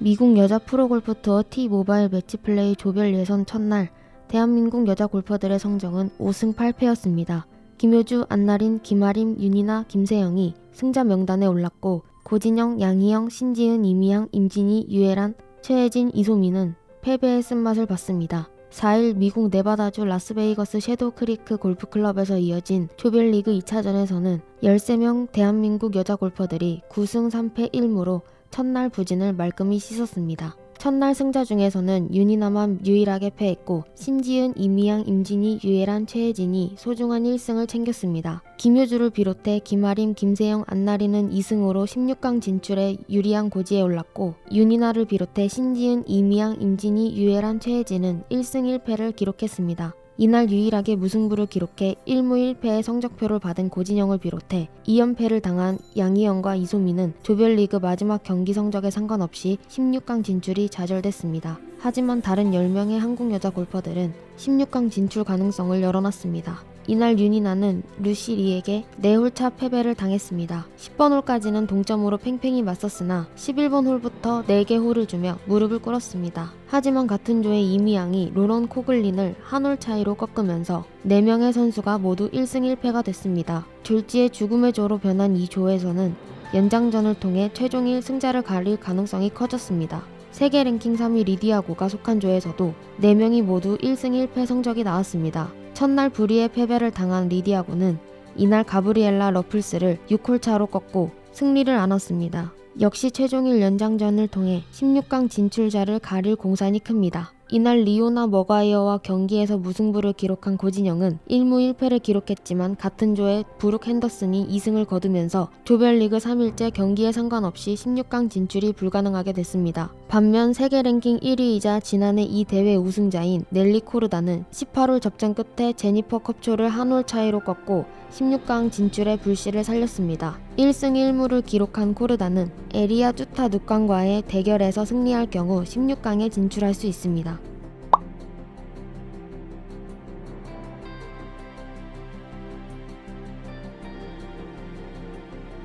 미국 여자 프로골프 투어 T 모바일 매치 플레이 조별 예선 첫날 대한민국 여자 골퍼들의 성적은 5승 8패였습니다. 김효주, 안나린, 김아림, 윤이나, 김세영이 승자 명단에 올랐고 고진영, 양희영, 신지은, 이미양, 임진희, 유혜란, 최혜진, 이소민은 패배의 쓴맛을 봤습니다. 4일 미국 네바다주 라스베이거스 섀도우 크리크 골프클럽에서 이어진 조별리그 2차전에서는 13명 대한민국 여자 골퍼들이 9승 3패 1무로 첫날 부진을 말끔히 씻었습니다. 첫날 승자 중에서는 윤이나만 유일하게 패했고 신지은, 이미양, 임진희, 유혜란, 최혜진이 소중한 1승을 챙겼습니다. 김효주를 비롯해 김아림, 김세영, 안나리는 2승으로 16강 진출에 유리한 고지에 올랐고 윤이나를 비롯해 신지은, 이미양, 임진희, 유혜란, 최혜진은 1승 1패를 기록했습니다. 이날 유일하게 무승부를 기록해 1무 1패의 성적표를 받은 고진영을 비롯해 2연패를 당한 양희영과 이소민은 조별리그 마지막 경기 성적에 상관없이 16강 진출이 좌절됐습니다. 하지만 다른 10명의 한국 여자 골퍼들은 16강 진출 가능성을 열어놨습니다. 이날 윤이나는 루시 리에게 4홀차 패배를 당했습니다. 10번 홀까지는 동점으로 팽팽히 맞섰으나 11번 홀부터 4개 홀을 주며 무릎을 꿇었습니다. 하지만 같은 조의 이미양이 로런 코글린을 한 홀 차이로 꺾으면서 4명의 선수가 모두 1승 1패가 됐습니다. 졸지의 죽음의 조로 변한 이 조에서는 연장전을 통해 최종 1승자를 가릴 가능성이 커졌습니다. 세계 랭킹 3위 리디아고가 속한 조에서도 4명이 모두 1승 1패 성적이 나왔습니다. 첫날 불의의 패배를 당한 리디아고는 이날 가브리엘라 러플스를 6홀 차로 꺾고 승리를 안았습니다. 역시 최종일 연장전을 통해 16강 진출자를 가릴 공산이 큽니다. 이날 리오나 머가이어와 경기에서 무승부를 기록한 고진영은 1무 1패를 기록했지만 같은 조의 브룩 핸더슨이 2승을 거두면서 조별리그 3일째 경기에 상관없이 16강 진출이 불가능하게 됐습니다. 반면 세계 랭킹 1위이자 지난해 이 대회 우승자인 넬리 코르다는 18홀 접전 끝에 제니퍼 컵초를 한 홀 차이로 꺾고 16강 진출의 불씨를 살렸습니다. 1승 1무를 기록한 코르다는 에리아 쭈타 누칸과의 대결에서 승리할 경우 16강에 진출할 수 있습니다.